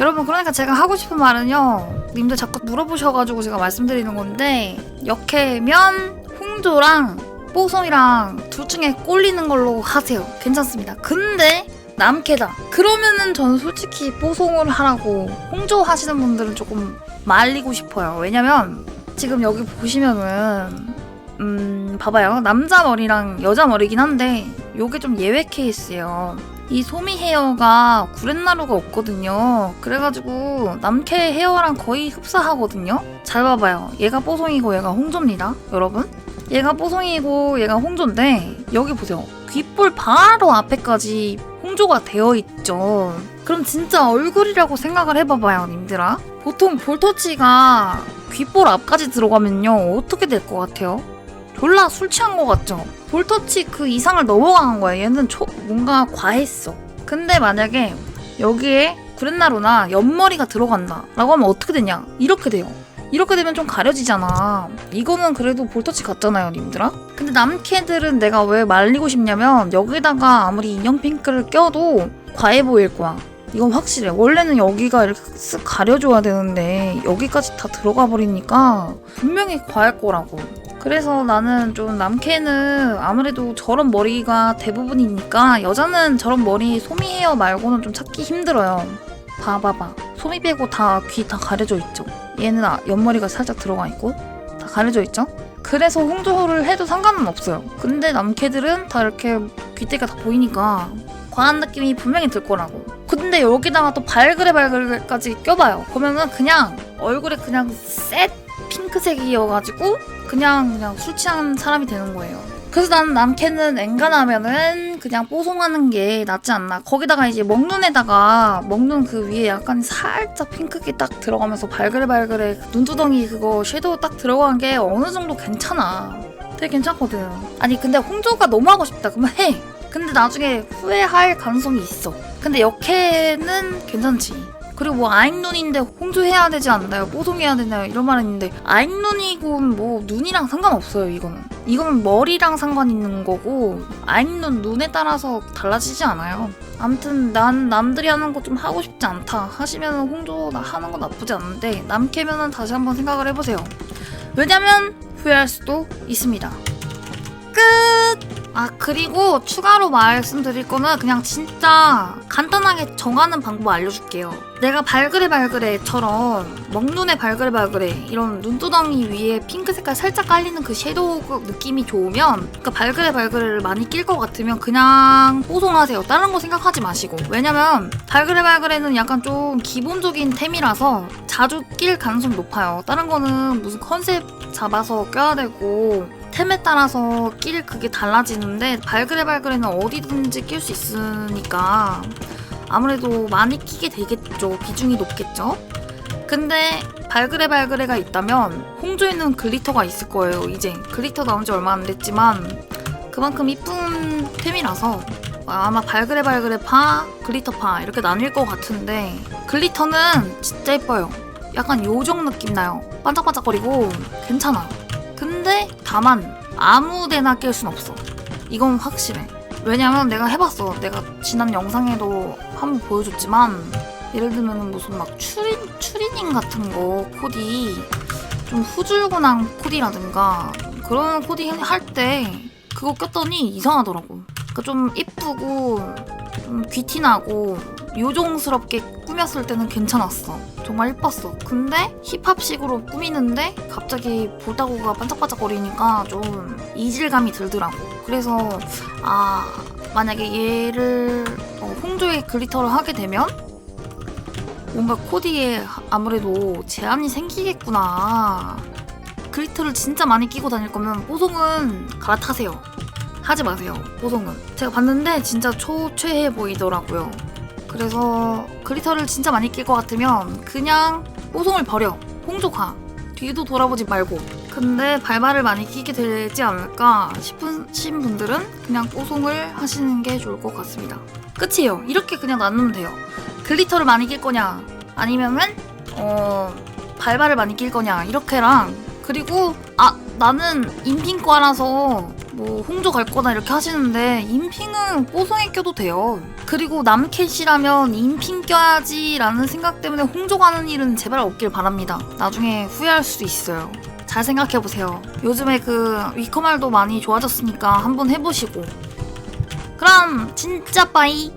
여러분 그러니까 제가 하고 싶은 말은요 님들 자꾸 물어보셔가지고 제가 말씀드리는 건데 역해면 홍조랑 뽀송이랑 둘 중에 꼴리는 걸로 하세요. 괜찮습니다. 근데 남캐다. 그러면은 전 솔직히 뽀송을 하라고 홍조 하시는 분들은 조금 말리고 싶어요. 왜냐면 지금 여기 보시면은 음 봐봐요. 남자 머리랑 여자 머리긴 한데 요게 좀 예외 케이스예요 이 소미 헤어가 구렛나루가 없거든요. 그래가지고 남캐 헤어랑 거의 흡사하거든요. 잘 봐봐요. 얘가 뽀송이고 얘가 홍조입니다. 여러분. 얘가 뽀송이고 얘가 홍조인데 여기 보세요. 귓볼 바로 앞에까지 홍조가 되어 있죠. 그럼 진짜 얼굴이라고 생각을 해봐봐요, 님들아. 보통 볼터치가 귓볼 앞까지 들어가면요 어떻게 될 것 같아요? 졸라 술 취한 것 같죠? 볼터치 그 이상을 넘어간 거야. 얘는 초, 뭔가 과했어. 근데 만약에 여기에 구렛나루나 옆머리가 들어간다. 라고 하면 어떻게 되냐? 이렇게 돼요. 이렇게 되면 좀 가려지잖아. 이거는 그래도 볼터치 같잖아요, 님들아? 근데 남캐들은 내가 왜 말리고 싶냐면 여기다가 아무리 인형 핑크를 껴도 과해 보일 거야. 이건 확실해. 원래는 여기가 이렇게 쓱 가려줘야 되는데 여기까지 다 들어가 버리니까 분명히 과할 거라고. 그래서 나는 좀 남캐는 아무래도 저런 머리가 대부분이니까 여자는 저런 머리 소미 헤어 말고는 좀 찾기 힘들어요. 봐봐봐. 소미 빼고 다 귀 다 가려져 있죠. 얘는 아- 옆머리가 살짝 들어가 있고 다 가려져 있죠. 그래서 홍조를 해도 상관은 없어요. 근데 남캐들은 다 이렇게 귀때가 다 보이니까 과한 느낌이 분명히 들 거라고. 근데 여기다가 또 발그레 발그레까지 껴봐요. 그러면은 그냥 얼굴에 그냥 셋 핑크색이어가지고 그냥 그냥 술 취한 사람이 되는 거예요. 그래서 나는 남캐는 엔간하면은 그냥 뽀송하는 게 낫지 않나. 거기다가 이제 먹눈에다가 먹눈 그 위에 약간 살짝 핑크기 딱 들어가면서 발그레발그레 눈두덩이 그거 섀도우 딱 들어간 게 어느 정도 괜찮아. 되게 괜찮거든. 아니 근데 홍조가 너무 하고 싶다. 그러면 해. 근데 나중에 후회할 가능성이 있어. 근데 역해는 괜찮지. 그리고 뭐 아잉눈인데 홍조해야 되지 않나요? 뽀송해야 되나요? 이런 말은 있는데 아잉눈이고 뭐 눈이랑 상관없어요 이거는 이거는 머리랑 상관 있는 거고 아잉눈 눈에 따라서 달라지지 않아요 아무튼 난 남들이 하는 거 좀 하고 싶지 않다 하시면 홍조 나 하는 거 나쁘지 않은데 남캐면은 다시 한번 생각을 해보세요 왜냐면 후회할 수도 있습니다 끝! 아 그리고 추가로 말씀드릴 거는 그냥 진짜 간단하게 정하는 방법 알려줄게요. 내가 발그레 발그레처럼 먹눈에 발그레 발그레 이런 눈두덩이 위에 핑크 색깔 살짝 깔리는 그 섀도우 그 느낌이 좋으면 그러니까 발그레 발그레를 많이 낄 것 같으면 그냥 뽀송하세요. 다른 거 생각하지 마시고 왜냐면 발그레 발그레는 약간 좀 기본적인 템이라서 자주 낄 가능성이 높아요. 다른 거는 무슨 컨셉 잡아서 껴야 되고 템에 따라서 낄 그게 달라지는데 발그레 발그레는 어디든지 낄 수 있으니까 아무래도 많이 끼게 되겠죠. 비중이 높겠죠. 근데 발그레 발그레가 있다면 홍조에는 글리터가 있을 거예요. 이제 글리터 나온 지 얼마 안 됐지만 그만큼 이쁜 템이라서 아마 발그레 발그레 파, 글리터 파 이렇게 나뉠 것 같은데 글리터는 진짜 예뻐요. 약간 요정 느낌 나요. 반짝반짝거리고 괜찮아. 근데 다만 아무 데나 낄 순 없어. 이건 확실해. 왜냐면 내가 해봤어. 내가 지난 영상에도 한번 보여줬지만 예를 들면 무슨 막 추린 추리닝 같은 거 코디 좀 후줄근한 코디라든가 그런 코디 할 때 그거 꼈더니 이상하더라고. 그러니까 좀 이쁘고 좀 귀티나고 요정스럽게 꾸몄을 때는 괜찮았어. 정말 예뻤어. 근데 힙합식으로 꾸미는데 갑자기 볼따구가 반짝반짝거리니까 좀 이질감이 들더라고. 그래서 아 만약에 얘를 어, 홍조의 글리터를 하게 되면 뭔가 코디에 아무래도 제한이 생기겠구나. 글리터를 진짜 많이 끼고 다닐 거면 뽀송은 갈아타세요. 하지 마세요. 뽀송은. 제가 봤는데 진짜 초최해 보이더라고요. 그래서 글리터를 진짜 많이 낄 것 같으면 그냥 뽀송을 버려. 홍조가. 뒤도 돌아보지 말고. 근데 발발을 많이 끼게 되지 않을까 싶으신 분들은 그냥 뽀송을 하시는 게 좋을 것 같습니다. 끝이에요. 이렇게 그냥 나누면 돼요. 글리터를 많이 낄 거냐 아니면은 어 발발을 많이 낄 거냐 이렇게랑 그리고 아 나는 인핑과라서 뭐 홍조 갈 거다 이렇게 하시는데 인핑은 뽀송에 껴도 돼요. 그리고 남캐시라면 인핑 껴야지라는 생각 때문에 홍조 가는 일은 제발 없길 바랍니다. 나중에 후회할 수도 있어요. 잘 생각해보세요. 요즘에 그 위커말도 많이 좋아졌으니까 한번 해보시고. 그럼 진짜 빠이!